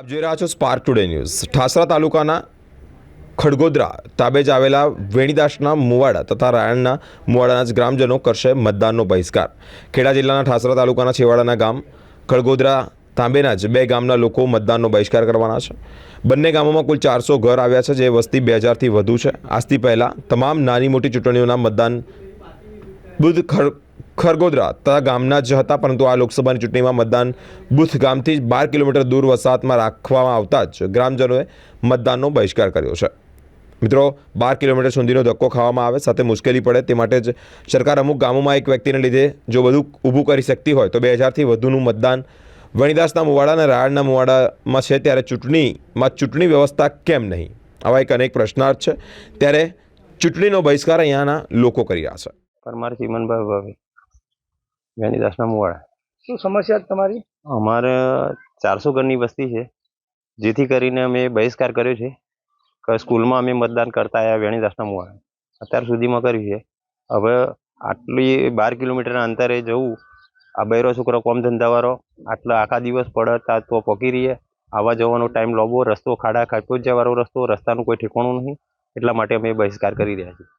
આપ જોઈ રહ્યા છો સ્પાર્ક ટુડે ન્યૂઝ ઠાસરા તાલુકાના ખડગોદરા તાબેજ આવેલા વેણીદાસના મુવાડા તથા રાયણના મુવાડાના જ ગ્રામજનો કરશે મતદાનનો બહિષ્કાર. ખેડા જિલ્લાના ઠાસરા તાલુકાના છેવાડાના ગામ ખડગોદરા તાંબેના જ બે ગામના લોકો મતદાનનો બહિષ્કાર કરવાના છે. બંને ગામોમાં કુલ ચારસો ઘર આવ્યા છે જે વસ્તી બે હજારથી વધુ છે. આજથી પહેલાં તમામ નાની મોટી ચૂંટણીઓના મતદાન બુધ ખર ખરગોદરા તથા ગામના જ હતા, પરંતુ આ લોકસભાની ચૂંટણીમાં મતદાન બુથ ગામથી જ બાર કિલોમીટર દૂર વસાહતમાં રાખવામાં આવતા જ ગ્રામજનોએ મતદાનનો બહિષ્કાર કર્યો છે. મિત્રો, બાર કિલોમીટર સુધીનો ધક્કો ખાવામાં આવે, સાથે મુશ્કેલી પડે, તે માટે જ સરકાર અમુક ગામોમાં એક વ્યક્તિને લીધે જો બધું ઊભું કરી શકતી હોય, તો બે હજારથી વધુનું મતદાન વણિદાસના મુવાડા અને રાયણના મુવાડામાં છે, ત્યારે ચૂંટણીમાં ચૂંટણી વ્યવસ્થા કેમ નહીં? આવા એક અનેક પ્રશ્નાર્થ છે, ત્યારે ચૂંટણીનો બહિષ્કાર અહીંયાના લોકો કરી રહ્યા છે. પરમાર ચીમનભાઈ ભાભી. વેણીદાસના મુવાડા શું સમસ્યા તમારી? અમારે ચારસો ઘરની વસ્તી છે. જેથી કરીને અમે બહિષ્કાર કર્યો છે કે સ્કૂલમાં અમે મતદાન કરતા આવ્યા વેણીદાસના મુવાડા અત્યાર સુધીમાં કર્યું છે. હવે આટલી બાર કિલોમીટરના અંતરે જવું આ બૈરો છોકરો કોમ ધંધાવાળો આટલા આખા દિવસ પડતા તો પકી રહીએ. આવવા જવાનો ટાઈમ લાંબો રસ્તો ખાડા ખાપોજિયાવાળો રસ્તો રસ્તાનું કોઈ ઠેકાણું નહીં. એટલા માટે અમે બહિષ્કાર કરી રહ્યા છીએ.